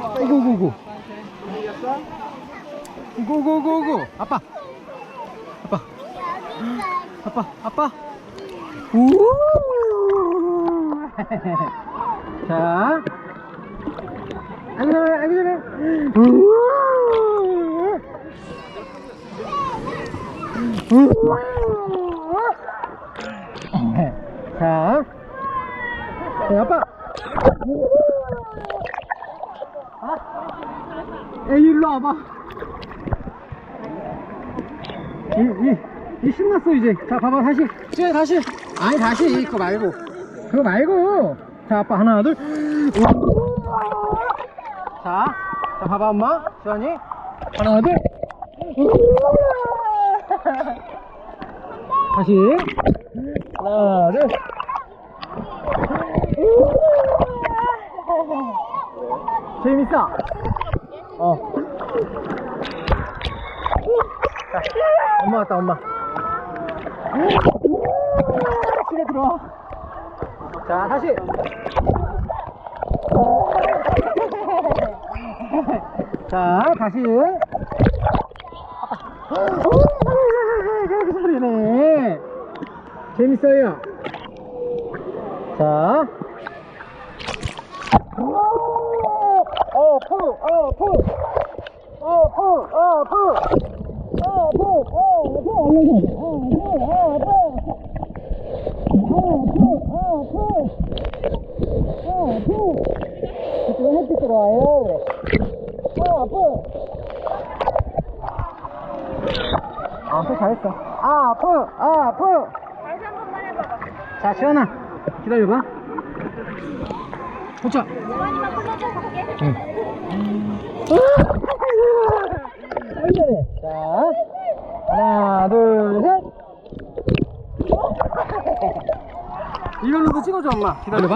고고고. 고고고고. 아빠. 아빠. 아빠. 아빠. 우. 자. 아기 전에 아기 전에. 우. 자. 자, 아빠. 아? 애 일로 와봐. 이, 이, 이 신났어, 이제. 자, 봐봐, 다시. 쟤, 다시. 아니, 다시. 그거 말고. 그거 말고. 자, 아빠, 하나, 둘. 자, 자, 봐봐, 엄마. 지환이. 하나, 둘. 다시. 하나, 둘. 재밌어? 어. 자, 엄마 왔다, 엄마. 집에 들어와. 자, 다시. 자, 다시. 그 소리네. 재밌어요. 자. 어, 푸, 어, 푸. 어, 푸, 어, 푸. 어, 푸, 어, 푸, 어, 푸, 어, 푸. 어, 푸, 어, 푸. 어, 푸. 그쪽은 햇빛 들어와요, 그래. 어, 푸. 아, 푸 잘했어. 아, 푸, 아, 푸. 다시 한 번만 해봐봐. 자, 시원아. 기다려봐. 도착. 지원이만 불러줘서 자, 하나, 둘, 셋. 이걸로도 찍어줘, 엄마. 기다려봐.